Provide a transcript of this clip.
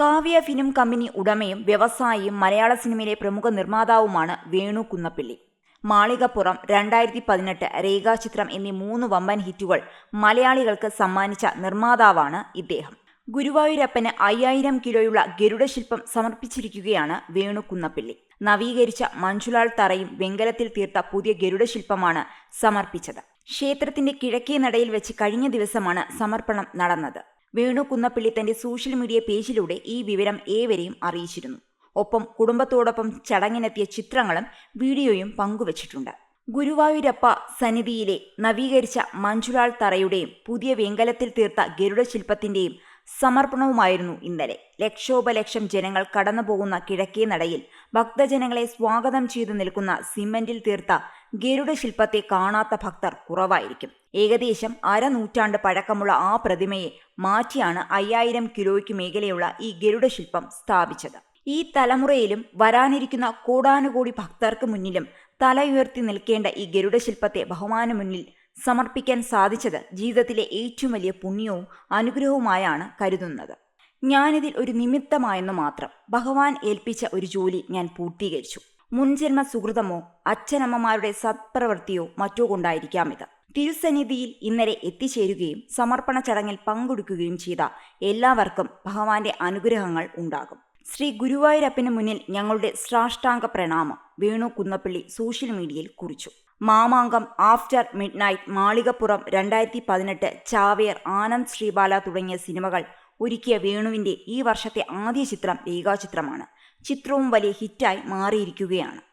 Kavya film company ഉടമയും വ്യവസായിയും മലയാള സിനിമയിലെ പ്രമുഖ നിർമ്മാതാവുമാണ് വേണു കുന്നപ്പിള്ളി. മാളികപ്പുറം രണ്ടായിരത്തി പതിനെട്ട് രേഖാചിത്രം എന്നീ മൂന്ന് വമ്പൻ ഹിറ്റുകൾ മലയാളികൾക്ക് സമ്മാനിച്ച നിർമ്മാതാവാണ് ഇദ്ദേഹം. ഗുരുവായൂരപ്പന് അയ്യായിരം കിലോയുള്ള ഗരുഡശില്പം സമർപ്പിച്ചിരിക്കുകയാണ് വേണു കുന്നപ്പിള്ളി. നവീകരിച്ച മഞ്ജുലാൽ തറയും വെങ്കലത്തിൽ തീർത്ത പുതിയ ഗരുഡശില്പമാണ് സമർപ്പിച്ചത്. ക്ഷേത്രത്തിന്റെ കിഴക്കേ നടയിൽ വെച്ച് കഴിഞ്ഞ ദിവസമാണ് സമർപ്പണം നടന്നത്. വേണു കുന്നപ്പിള്ളി തന്റെ സോഷ്യൽ മീഡിയ പേജിലൂടെ ഈ വിവരം ഏവരെയും അറിയിച്ചിരുന്നു. ഒപ്പം കുടുംബത്തോടൊപ്പം ചടങ്ങിനെത്തിയ ചിത്രങ്ങളും വീഡിയോയും പങ്കുവച്ചിട്ടുണ്ട്. ഗുരുവായൂരപ്പ സന്നിധിയിലെ നവീകരിച്ച മഞ്ജുരാൾ തറയുടെയും പുതിയ വെങ്കലത്തിൽ തീർത്ത ഗരുഡശില്പത്തിന്റെയും സമർപ്പണവുമായിരുന്നു ഇന്നലെ. ലക്ഷോപലക്ഷം ജനങ്ങൾ കടന്നുപോകുന്ന കിഴക്കേ നടയിൽ ഭക്തജനങ്ങളെ സ്വാഗതം ചെയ്തു നിൽക്കുന്ന സിമന്റിൽ തീർത്ത ഗരുഡ ശില്പത്തെ കാണാത്ത ഭക്തർ കുറവായിരിക്കും. ഏകദേശം അരനൂറ്റാണ്ട് പഴക്കമുള്ള ആ പ്രതിമയെ മാറ്റിയാണ് അയ്യായിരം കിലോയ്ക്ക് മേഖലയുള്ള ഈ ഗരുഡ ശില്പം സ്ഥാപിച്ചത്. ഈ തലമുറയിലും വരാനിരിക്കുന്ന കോടാനുകോടി ഭക്തർക്ക് മുന്നിലും തലയുയർത്തി നിൽക്കേണ്ട ഈ ഗരുഡ ശില്പത്തെ ബഹുമാന മുന്നിൽ സമർപ്പിക്കാൻ സാധിച്ചത് ജീവിതത്തിലെ ഏറ്റവും വലിയ പുണ്യവും അനുഗ്രഹവുമായാണ് കരുതുന്നത്. ഞാനിതിൽ ഒരു നിമിത്തമായെന്നു മാത്രം ഭഗവാൻ ഏൽപ്പിച്ച ഒരു ജോലി ഞാൻ പൂർത്തീകരിച്ചു. മുൻജന്മ സുഹൃതമോ അച്ഛനമ്മമാരുടെ സത്പ്രവൃത്തിയോ മറ്റോ കൊണ്ടായിരിക്കാം ഇത്. തിരുസന്നിധിയിൽ ഇന്നലെ എത്തിച്ചേരുകയും സമർപ്പണ ചടങ്ങിൽ പങ്കെടുക്കുകയും ചെയ്ത എല്ലാവർക്കും ഭഗവാന്റെ അനുഗ്രഹങ്ങൾ ഉണ്ടാകും. ശ്രീ ഗുരുവായൂരപ്പന് മുന്നിൽ ഞങ്ങളുടെ സ്രാഷ്ടാംഗ പ്രണാമം വേണു കുന്നപ്പള്ളി സോഷ്യൽ മീഡിയയിൽ കുറിച്ചു. Mamangam after midnight Malikappuram രണ്ടായിരത്തി പതിനെട്ട് ചാവേർ ആനന്ദ് ശ്രീബാല തുടങ്ങിയ സിനിമകൾ ഒരുക്കിയ വേണുവിന്റെ ഈ വർഷത്തെ ആദ്യ ചിത്രം രേഖാചിത്രമാണ്. ചിത്രവും വലിയ ഹിറ്റായി മാറിയിരിക്കുകയാണ്.